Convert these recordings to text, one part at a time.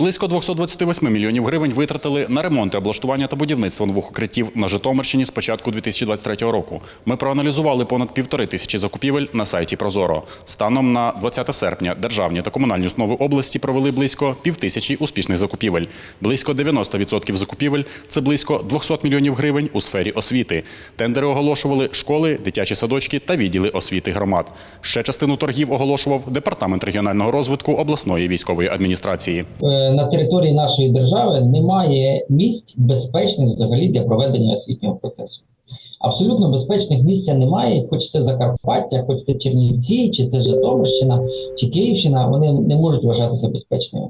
Близько 228 мільйонів гривень витратили на ремонт і облаштування та будівництво нових укриттів на Житомирщині з початку 2023 року. Ми проаналізували понад півтори тисячі закупівель на сайті Прозоро. Станом на 20 серпня державні та комунальні установи області провели близько півтисячі успішних закупівель. Близько 90% закупівель це близько 200 мільйонів гривень у сфері освіти. Тендери оголошували школи, дитячі садочки та відділи освіти громад. Ще частину торгів оголошував департамент регіонального розвитку обласної військової адміністрації. На території нашої держави немає місць безпечних взагалі для проведення освітнього процесу. Абсолютно безпечних місця немає, хоч це Закарпаття, хоч це Чернівці, чи це Житомирщина, чи Київщина, вони не можуть вважатися безпечними.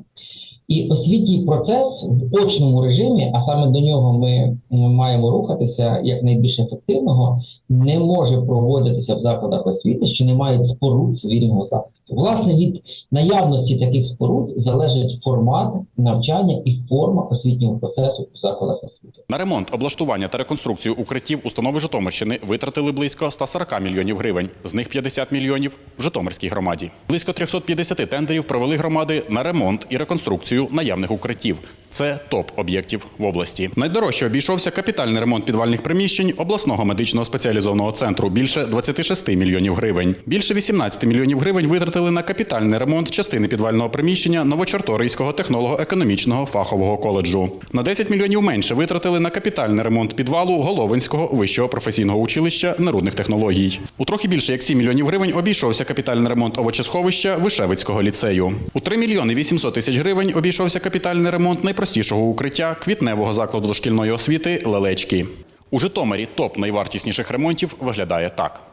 І освітній процес в очному режимі, а саме до нього ми маємо рухатися як найбільш ефективного, не може проводитися в закладах освіти, що не мають споруд цивільного захисту. Власне, від наявності таких споруд залежить формат навчання і форма освітнього процесу у закладах освіти. На ремонт, облаштування та реконструкцію укриттів установи Житомирщини витратили близько 140 мільйонів гривень. З них 50 мільйонів в Житомирській громаді. Близько 350 тендерів провели громади на ремонт і реконструкцію наявних укриттів. Це топ об'єктів в області. Найдорожче обійшовся капітальний ремонт підвальних приміщень обласного медичного спеціалізованого центру більше 26 мільйонів гривень. Більше 18 мільйонів гривень витратили на капітальний ремонт частини підвального приміщення Новочорторийського технолого-економічного фахового коледжу. На 10 мільйонів менше витратили на капітальний ремонт підвалу Головинського вищого професійного училища народних технологій. У трохи більше як 7 мільйонів гривень обійшовся капітальний ремонт овочесховища Вишевицького ліцею. У 3 мільйони 800 тисяч гривень обійшовся капітальний ремонт найпростішого укриття квітневого закладу дошкільної освіти Лелечки. У Житомирі топ найвартісніших ремонтів виглядає так.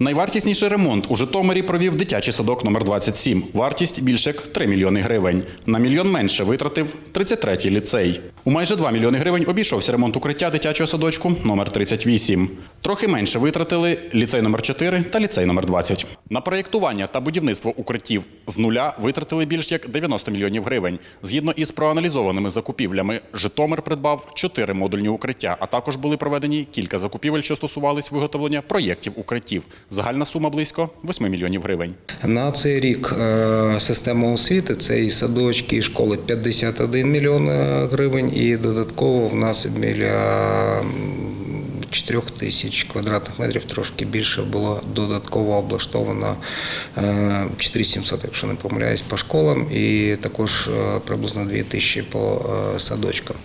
Найвартісніший ремонт у Житомирі провів дитячий садок номер 27. Вартість більше як 3 мільйони гривень. На мільйон менше витратив 33-й ліцей. У майже 2 мільйони гривень обійшовся ремонт укриття дитячого садочку номер 38. Трохи менше витратили ліцей номер 4 та ліцей номер 20. На проєктування та будівництво укриттів з нуля витратили більш як 90 мільйонів гривень. Згідно із проаналізованими закупівлями, Житомир придбав 4 модульні укриття, а також були проведені кілька закупівель, що стосувались виготовлення проєктів укриттів. Загальна сума близько 8 мільйонів гривень. На цей рік е, система освіти це і садочки, і школи 51 мільйон е, гривень, і додатково в нас біля 4 тисяч квадратних метрів трошки більше було додатково облаштовано е, 4700, якщо не помиляюсь, по школам, і також е, приблизно 2 тисячі по е, садочкам.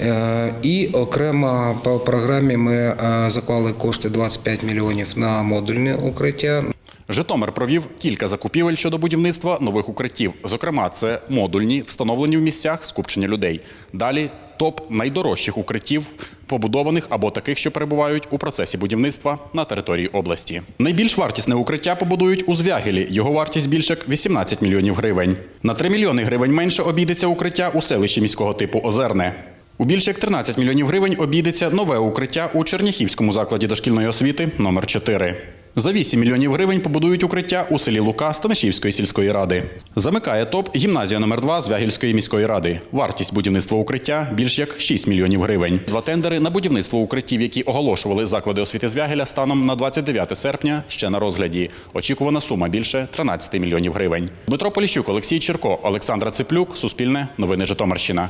Е, І окремо по програмі ми е, заклали кошти 25 мільйонів на модульне укриття. Житомир провів кілька закупівель щодо будівництва нових укриттів. Зокрема, це модульні, встановлені в місцях скупчення людей. Далі топ найдорожчих укриттів, побудованих або таких, що перебувають у процесі будівництва на території області. Найбільш вартісне укриття побудують у Звягелі. Його вартість більше як 18 мільйонів гривень. На 3 мільйони гривень менше обійдеться укриття у селищі міського типу Озерне. У більше як 13 мільйонів гривень обійдеться нове укриття у Черніхівському закладі дошкільної освіти номер 4 За 8 мільйонів гривень побудують укриття у селі Лука Станишівської сільської ради. Замикає топ гімназія номер 2 Звягільської міської ради. Вартість будівництва укриття більш як 6 мільйонів гривень. Два тендери на будівництво укриттів, які оголошували заклади освіти Звягеля станом на 29 серпня, ще на розгляді. Очікувана сума більше 13 мільйонів гривень. Дмитро Поліщук, Олексій Черко, Олександра Циплюк, Суспільне, Новини Житомирщина.